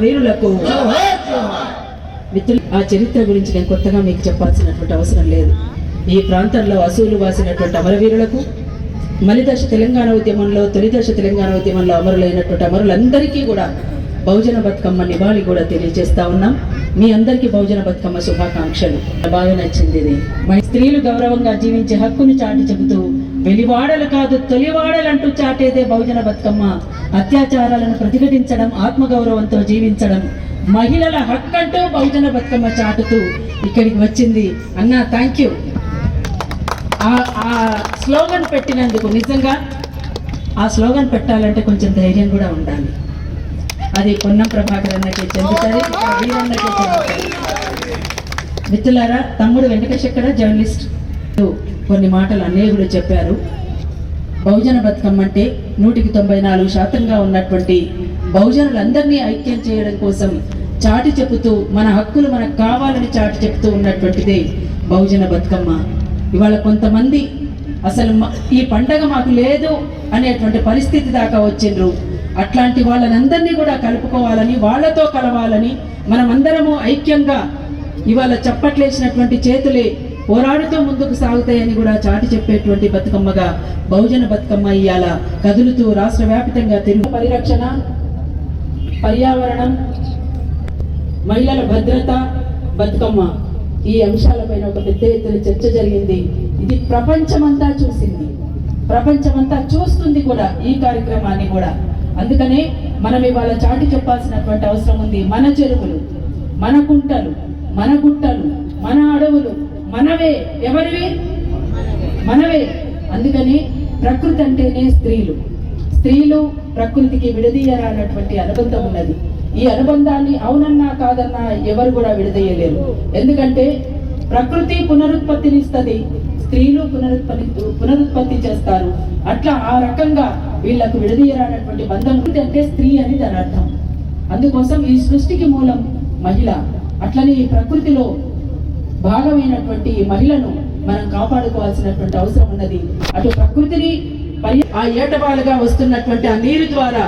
వీరులకు మిత్రులు ఆ చరిత్ర గురించి నేను కొత్తగా మీకు చెప్పాల్సినటువంటి అవసరం లేదు. ఈ ప్రాంతంలో అసూలు వాసినటువంటి అమరవీరులకు మలిదశ తెలంగాణ ఉద్యమంలో తొలిదశ తెలంగాణ ఉద్యమంలో అమరులైనటువంటి అమరులందరికీ కూడా బహుజన బతుకమ్మ నివాళి కూడా తెలియజేస్తా ఉన్నాం. మీ అందరికీ బహుజన బతుకమ్మ శుభాకాంక్షలు. బాగా నచ్చింది ఇది. స్త్రీలు గౌరవంగా జీవించే హక్కును చాటి చెబుతూ వెలివాడలు కాదు తొలివాడలంటూ చాటేదే బహుజన బతుకమ్మ. అత్యాచారాలను ప్రతిఘటించడం ఆత్మగౌరవంతో జీవించడం మహిళల హక్కంటూ బహుజన బతుకమ్మ చాటుతూ ఇక్కడికి వచ్చింది. అన్న థ్యాంక్ యూ ఆ స్లోగన్ పెట్టినందుకు నిజంగా ఆ స్లోగన్ పెట్టాలంటే కొంచెం ధైర్యం కూడా ఉండాలి. అది పొన్నం ప్రభాకర్ అన్నకే చెందుతుంది వీరన్నకే చెందుతుంది. మిత్రులారా తమ్ముడు వెంకటేశ్వర జర్నలిస్ట్ కొన్ని మాటలు అన్నయ్య కూడా చెప్పారు. బహుజన బతుకమ్మ అంటే నూటికి తొంభై నాలుగు శాతంగా ఉన్నటువంటి బహుజనులందరినీ ఐక్యం చేయడం కోసం చాటి చెబుతూ మన హక్కులు మనకు కావాలని చాటి చెబుతూ ఉన్నటువంటిదే బహుజన బతుకమ్మ. ఇవాళ కొంతమంది అసలు ఈ పండగ మాకు లేదు అనేటువంటి పరిస్థితి దాకా వచ్చిండ్రు. అట్లాంటి వాళ్ళనందరినీ కూడా కలుపుకోవాలని వాళ్ళతో కలవాలని మనమందరము ఐక్యంగా ఇవాళ చప్పట్లేసినటువంటి చేతులే పోరాడుతూ ముందుకు సాగుతాయని కూడా చాటి చెప్పేటువంటి బతుకమ్మగా బహుజన బతుకమ్మ ఇయ్యాల కదులుతూ రాష్ట్ర వ్యాప్తంగా తిరుగు పరిరక్షణ పర్యావరణం మహిళల భద్రత బతుకమ్మ. ఈ అంశాలపైన ఒక పెద్ద ఎత్తున చర్చ జరిగింది. ఇది ప్రపంచమంతా చూసింది. ప్రపంచమంతా చూస్తుంది కూడా ఈ కార్యక్రమాన్ని కూడా. అందుకనే మనం ఇవాళ చాటి చెప్పాల్సినటువంటి అవసరం ఉంది. మన చెరువులు మన కుంటలు మన గుట్టలు మన అడవులు మనవే ఎవరివి? మనవే. అందుకని ప్రకృతి అంటేనే స్త్రీలు. స్త్రీలు ప్రకృతికి విడదీయరానటువంటి అనుబంధం ఉన్నది. ఈ అనుబంధాన్ని అవునన్నా కాదన్నా ఎవరు కూడా విడదీయలేరు. ఎందుకంటే ప్రకృతి పునరుత్పత్తినిస్తుంది స్త్రీలు పునరుత్పత్తి పునరుత్పత్తి చేస్తారు. అట్లా ఆ రకంగా వీళ్ళకు విడదీయరానటువంటి బంధం అంటే స్త్రీ అని దాని అర్థం. అందుకోసం ఈ సృష్టికి మూలం మహిళ. అట్లనే ఈ ప్రకృతిలో భాగమైనటువంటి ఈ మహిళను మనం కాపాడుకోవాల్సినటువంటి అవసరం ఉన్నది. అటు ప్రకృతిని ఆ ఏటవాలుగా వస్తున్నటువంటి ఆ నీరు ద్వారా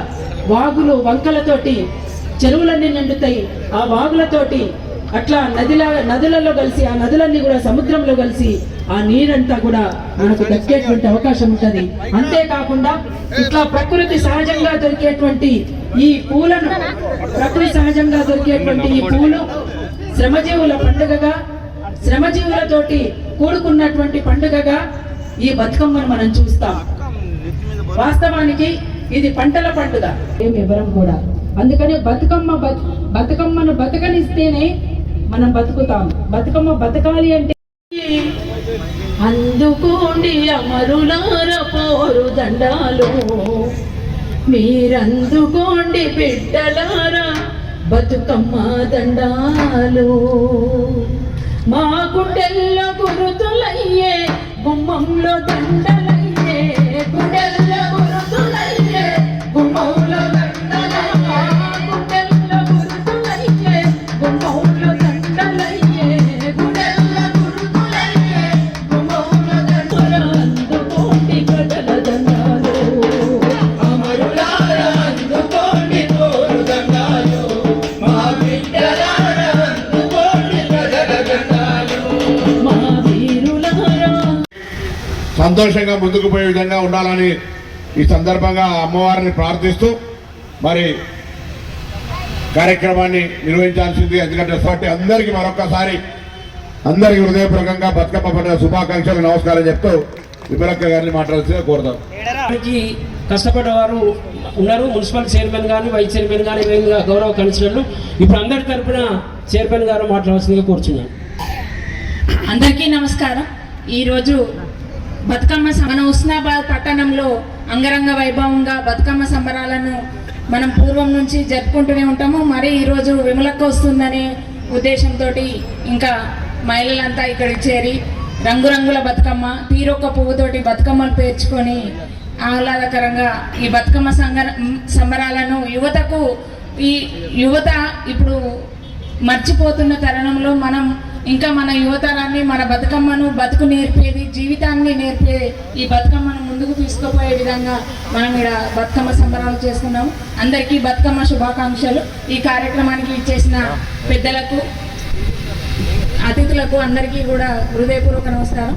వాగులు వంకలతోటి చెరువులన్నీ నిండుతాయి. ఆ వాగులతోటి అట్లా నదిల నదులలో కలిసి ఆ నదులన్నీ కూడా సముద్రంలో కలిసి ఆ నీరంతా కూడా మనకు దక్కేటువంటి అవకాశం ఉంటుంది. అంతేకాకుండా ఇట్లా ప్రకృతి సహజంగా దొరికేటువంటి ఈ పూలను ప్రకృతి సహజంగా దొరికేటువంటి ఈ పూలు శ్రమజీవుల పండుగగా శ్రమజీవులతోటి కూడుకున్నటువంటి పండుగగా ఈ బతుకమ్మను మనం చూస్తాం. వాస్తవానికి ఇది పంటల పండుగ. ఏం వివరం కూడా అందుకనే బతుకమ్మ బతు- బతుకమ్మను బతకనిస్తేనే మనం బతుకుతాం. బతుకమ్మ బతకాలి అంటే అందుకోండి అమరులార పోరు దండాలు. మీరందుకోండి బిడ్డలారా బతుకమ్మ దండాలు. మా గుండెల్లో గురుతులయ్యే గుమ్మంలో దండలు. సంతోషంగా ముందుకు పోయే విధంగా ఉండాలని ఈ సందర్భంగా అమ్మవారిని ప్రార్థిస్తూ మరి కార్యక్రమాన్ని నిర్వహించాల్సింది. ఎందుకంటే కాబట్టి అందరికీ మరొకసారి అందరికీ హృదయపూర్వకంగా బతుకమ్మ పండుగ శుభాకాంక్షలు నమస్కారం చెప్తూ విమలక్క గారిని మాట్లాడాల్సిందిగా కోరుతాం దానికి కష్టపడ్డవారు ఉన్నారు. మున్సిపల్ చైర్మన్ గారు వైస్ చైర్మన్ విధంగా గౌరవ కమిషనర్లు. ఇప్పుడు అందరి తరపున చైర్మన్ గారు మాట్లాడాల్సిందిగా కోరుచున్నాను. అందరికీ నమస్కారం. ఈరోజు బతుకమ్మ మన ఉస్నాబాద్ పట్టణంలో అంగరంగ వైభవంగా బతుకమ్మ సంబరాలను మనం పూర్వం నుంచి జరుపుకుంటూనే ఉంటాము. మరి ఈరోజు విమలక్క వస్తుందనే ఉద్దేశంతో ఇంకా మహిళలంతా ఇక్కడికి చేరి రంగురంగుల బతుకమ్మ తీరొక్క పువ్వుతోటి బతుకమ్మలు పేర్చుకొని ఆహ్లాదకరంగా ఈ బతుకమ్మ సంగ సంబరాలను యువతకు ఈ యువత ఇప్పుడు మర్చిపోతున్న తరుణంలో మనం ఇంకా మన యువతరాన్ని మన బతుకమ్మను బతుకు నేర్పేది జీవితాన్ని నేర్పే ఈ బతుకమ్మను ముందుకు తీసుకుపోయే విధంగా మనం ఇక్కడ బతుకమ్మ సంబరాలు చేస్తున్నాం. అందరికీ బతుకమ్మ శుభాకాంక్షలు. ఈ కార్యక్రమానికి ఇచ్చేసిన పెద్దలకు అతిథులకు అందరికీ కూడా హృదయపూర్వక నమస్కారం.